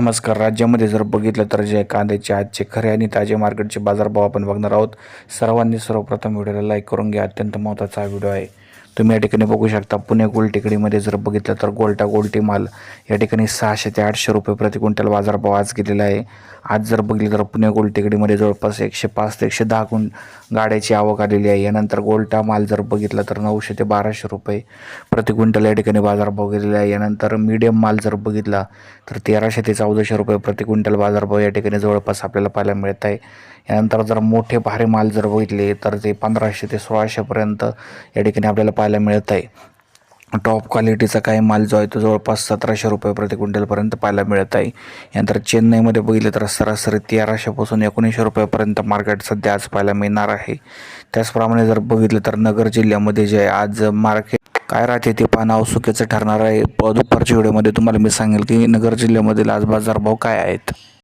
नमस्कार. राज्यामध्ये जर बघितलं तर जे कांद्याचे आजचे खरे आणि ताजे मार्केटचे बाजारभाव आपण बघणार आहोत. सर्वांनी सर्वप्रथम व्हिडिओला लाईक करून घ्या. अत्यंत महत्त्वाचा हा व्हिडिओ आहे. तुम्ही या ठिकाणी बघू शकता पुणे गोलटेकडीमध्ये जर बघितलं तर गोलटा गोलटी माल या ठिकाणी सहाशे ते आठशे रुपये प्रति क्विंटल बाजारभाव आज गेलेला आहे. आज जर बघितलं तर पुणे गोलटेकडीमध्ये जवळपास एकशे पाच ते एकशे दहा गुण गाड्याची आवक आलेली आहे. यानंतर गोलटा माल जर बघितला तर नऊशे ते बाराशे रुपये प्रति क्विंटल या ठिकाणी बाजारभाव गेलेला आहे. यानंतर मीडियम माल जर बघितला तर तेराशे ते चौदाशे रुपये प्रति क्विंटल बाजारभाव या ठिकाणी जवळपास आपल्याला पाहायला मिळत आहे. यानंतर जर मोठे भारे माल जर बघितले तर ते पंधराशे ते सोळाशेपर्यंत या ठिकाणी आपल्याला पाहायला मिळत आहे टॉप क्वालिटीचा काही माल जो आहे तो जवळपास सतराशे रुपये प्रति क्विंटलपर्यंत पाहायला मिळत आहे यानंतर चेन्नईमध्ये बघितलं तर सरासरी तेराशेपासून एकोणीसशे रुपयापर्यंत मार्केट सध्या आज पाहायला मिळणार आहे. त्याचप्रमाणे जर बघितलं तर नगर जिल्ह्यामध्ये जे आहे आज मार्केट काय राहते ते पाहणं अवसुकीचं ठरणार आहे. दुपारच्या व्हिडिओमध्ये तुम्हाला मी सांगेल की नगर जिल्ह्यामधील आज बाजारभाव काय आहेत.